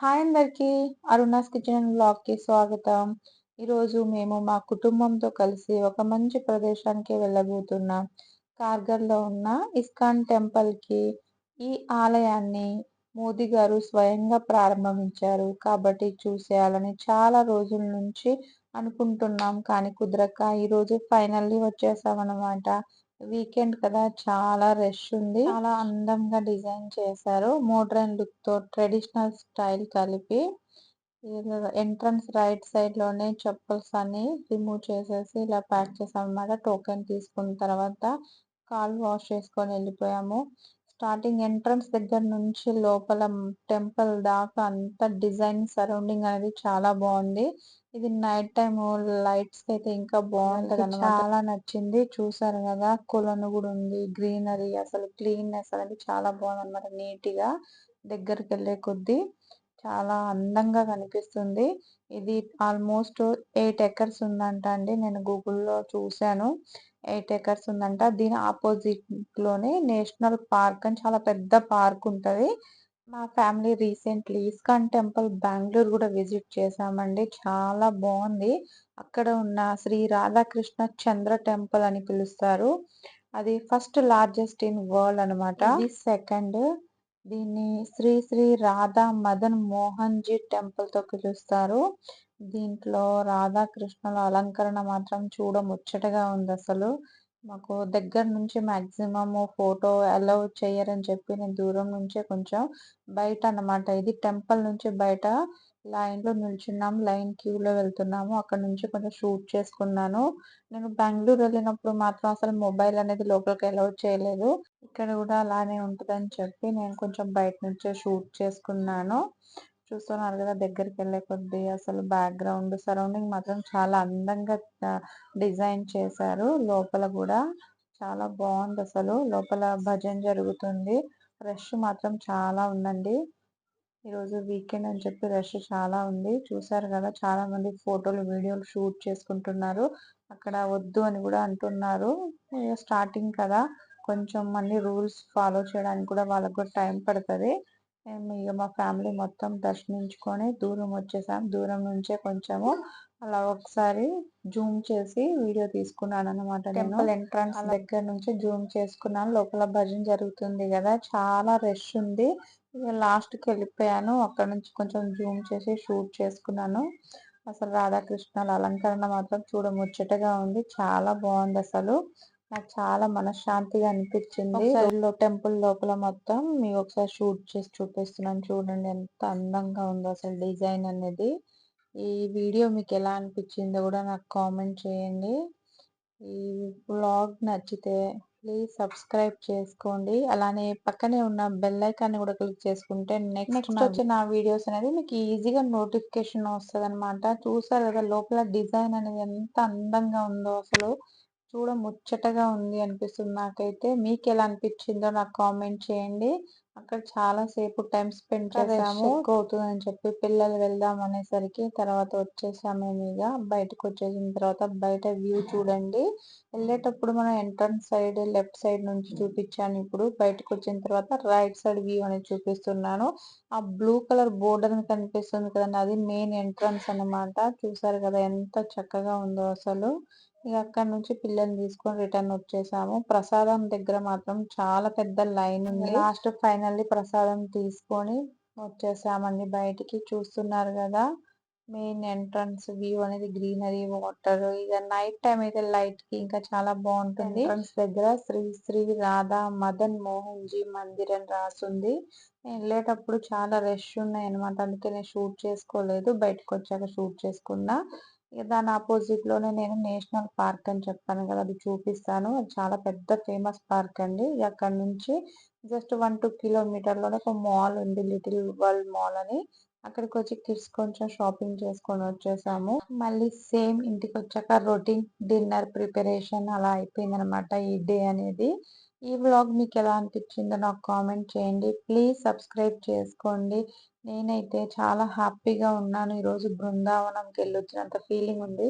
Hi అందరికీ Aruna's kitchen and బ్లాగ్కి స్వాగతం. ఈరోజు మేము మా కుటుంబంతో కలిసి ఒక మంచి ప్రదేశానికి వెళ్ళబోతున్నాం. కార్గర్లో ఉన్న ఇస్కాన్ టెంపుల్కి ఈ ఆలయాన్ని మోదీ గారు స్వయంగా ప్రారంభించారు. కాబట్టి చూసేయాలని చాలా రోజుల నుంచి అనుకుంటున్నాం. కానీ కుదరక ఈరోజు ఫైనల్లీ వచ్చేసామన్నమాట. వీకెండ్ కదా చాలా రష్ ఉంది. చాలా అందంగా డిజైన్ చేశారు. మోడ్రన్ లుక్తో ట్రెడిషనల్ స్టైల్ కలిపి ఎంట్రన్స్ రైట్ సైడ్లోనే చెప్పల్స్ అన్ని రిమూవ్ చేసేసి ఇలా ప్యాక్ చేసాం అనమాట టోకెన్ తీసుకున్న తర్వాత కాల్ వాష్ చేసుకొని వెళ్ళిపోయాము. స్టార్టింగ్ ఎంట్రన్స్ దగ్గర నుంచి లోపల టెంపుల్ దాకా అంత డిజైన్ సరౌండింగ్ అనేది చాలా బాగుంది. ఇది నైట్ టైం లైట్స్ అయితే ఇంకా బాగుంటది చాలా నచ్చింది. చూసారు కదా కొలను కూడా ఉంది గ్రీనరీ అసలు క్లీన్నెస్ అనేది చాలా బాగుంది అనమాట నీట్గా దగ్గరికి వెళ్ళే కొద్దీ చాలా అందంగా కనిపిస్తుంది. ఇది ఆల్మోస్ట్ ఎయిట్ ఎకర్స్ ఉందంట అండి నేను గూగుల్లో చూశాను. ఎయిట్ ఎకర్స్ ఉందంట. దీని ఆపోజిట్లోనే నేషనల్ పార్క్ అని చాలా పెద్ద పార్క్ ఉంటది. మా family recently ISKCON temple Bengaluru కూడా విజిట్ చేసామండి. చాలా బాగుంది. అక్కడ ఉన్న శ్రీ రాధాకృష్ణ చంద్ర టెంపుల్ అని పిలుస్తారు. అది ఫస్ట్ లార్జెస్ట్ ఇన్ వరల్డ్ అనమాట సెకండ్ దీన్ని శ్రీ శ్రీ రాధా మదన్ మోహన్ జీ టెంపుల్తో పిలుస్తారు. దీంట్లో రాధాకృష్ణుల అలంకరణ మాత్రం చూడ ముచ్చటగా ఉంది అసలు మాకు దగ్గర నుంచి మాక్సిమం ఫోటో అలౌ చేయరని చెప్పి నేను దూరం నుంచే కొంచెం బయట అన్నమాట ఇది టెంపుల్ నుంచి బయట లైన్లో నిల్చున్నాం లైన్ క్యూలో వెళ్తున్నాము. అక్కడ నుంచి కొంచెం షూట్ చేసుకున్నాను. నేను బెంగళూరు వెళ్ళినప్పుడు మాత్రం అసలు మొబైల్ అనేది లోపలికి అలౌ చేయలేదు. ఇక్కడ కూడా అలానే ఉంటుందని చెప్పి నేను కొంచెం బయట నుంచే షూట్ చేసుకున్నాను. చూస్తున్నారు కదా దగ్గరికి వెళ్ళే కొద్దీ అసలు బ్యాక్గ్రౌండ్ సరౌండింగ్ మాత్రం చాలా అందంగా డిజైన్ చేశారు. లోపల కూడా చాలా బాగుంది అసలు. లోపల భజన జరుగుతుంది. రష్ మాత్రం చాలా ఉందండి. ఈరోజు వీకెండ్ అని చెప్పి రష్ చాలా ఉంది. చూసారు కదా చాలా మంది ఫోటోలు వీడియోలు షూట్ చేసుకుంటున్నారు. అక్కడ వద్దు అని కూడా అంటున్నారు. స్టార్టింగ్ కదా. కొంచెం మంది రూల్స్ ఫాలో చేయడానికి కూడా వాళ్ళకు కూడా టైం పడుతుంది. ఇక మా ఫ్యామిలీ మొత్తం దర్శించుకొని దూరం వచ్చేసాం. దూరం నుంచే కొంచెము అలా ఒకసారి జూమ్ చేసి వీడియో తీసుకున్నాను అనమాట టెంపుల్ ఎంట్రన్స్ దగ్గర. నుంచి జూమ్ చేసుకున్నాను. లోపల భజన జరుగుతుంది కదా చాలా రష్ ఉంది. లాస్ట్కి వెళ్ళిపోయాను. అక్కడ నుంచి కొంచెం జూమ్ చేసి షూట్ చేసుకున్నాను. అసలు రాధాకృష్ణుల అలంకరణ మాత్రం చూడ ముచ్చటగా ఉంది. చాలా బాగుంది అసలు. నాకు చాలా మనశ్శాంతిగా అనిపించింది. టెంపుల్ లోపల మొత్తం మీకు ఒకసారి షూట్ చేసి చూపిస్తున్నాను. చూడండి ఎంత అందంగా ఉందో అసలు డిజైన్ అనేది. ఈ వీడియో మీకు ఎలా అనిపించిందో కూడా నాకు కామెంట్ చేయండి. ఈ బ్లాగ్ నచ్చితే ప్లీజ్ సబ్స్క్రైబ్ చేసుకోండి. అలానే పక్కనే ఉన్న బెల్ ఐకాన్ కూడా క్లిక్ చేసుకుంటే నెక్స్ట్ నెక్స్ట్ వచ్చే నా వీడియోస్ అనేది మీకు ఈజీగా నోటిఫికేషన్ వస్తుంది అనమాట చూసారు కదా లోపల డిజైన్ అనేది ఎంత అందంగా ఉందో అసలు. చూడ ముచ్చటగా ఉంది అనిపిస్తుంది నాకైతే. మీకు ఎలా అనిపించిందో నాకు కామెంట్ చేయండి. అక్కడ చాలా సేపు టైం స్పెండ్ చేసాము అవుతుందని చెప్పి పిల్లలు వెళ్దాం అనేసరికి తర్వాత వచ్చేసాము ఇక బయటకు వచ్చేసిన తర్వాత బయట వ్యూ చూడండి. వెళ్ళేటప్పుడు మనం ఎంట్రన్స్ సైడ్ లెఫ్ట్ సైడ్ నుంచి చూపించాను ఇప్పుడు. బయటకు వచ్చిన తర్వాత రైట్ సైడ్ వ్యూ అనేది చూపిస్తున్నాను. ఆ బ్లూ కలర్ బోర్డర్ కనిపిస్తుంది కదండి. అది మెయిన్ ఎంట్రన్స్ అనమాట చూసారు కదా ఎంత చక్కగా ఉందో అసలు. ఇక అక్కడ నుంచి పిల్లల్ని తీసుకొని రిటర్న్ వచ్చేసాము. ప్రసాదం దగ్గర మాత్రం చాలా పెద్ద లైన్ ఉంది. లాస్ట్ ఫైనల్లీ ప్రసాదం తీసుకొని వచ్చేసామండి బయటికి. చూస్తున్నారు కదా మెయిన్ ఎంట్రన్స్ వ్యూ అనేది గ్రీనరీ వాటర్ ఇక నైట్ టైం అయితే లైట్కి ఇంకా చాలా బాగుంటుంది. ఎంట్రన్స్ దగ్గర శ్రీ శ్రీ రాధా మదన్ మోహన్ జీ మందిర్ అని రాసుంది. వెళ్ళేటప్పుడు చాలా రష్ ఉన్నాయి అనమాట అందుకే నేను షూట్ చేసుకోలేదు. బయటకు వచ్చాక షూట్ చేసుకున్నా. దాని ఆపోజిట్లోనే నేను నేషనల్ పార్క్ అని చెప్పాను కదా అది చూపిస్తాను. అది చాలా పెద్ద ఫేమస్ పార్క్ అండి. అక్కడ నుంచి జస్ట్ వన్ టూ కిలోమీటర్లోనే ఒక మాల్ ఉంది లిటిల్ వరల్డ్ మాల్ అని. అక్కడికి వచ్చి కిడ్స్ కొంచెం షాపింగ్ చేసుకొని వచ్చేసాము. మళ్ళీ సేమ్ ఇంటికి వచ్చాక రొటీన్ డిన్నర్ ప్రిపరేషన్ అలా అయిపోయింది అనమాట ఈ డే అనేది. ఈ వ్లాగ్ మీకు ఎలా అనిపించిందో నాకు కామెంట్ చేయండి. ప్లీజ్ సబ్స్క్రైబ్ చేసుకోండి. నేనైతే చాలా హ్యాపీగా ఉన్నాను. ఈరోజు బృందావనంకి వెళ్ళొచ్చినంత ఫీలింగ్ ఉంది.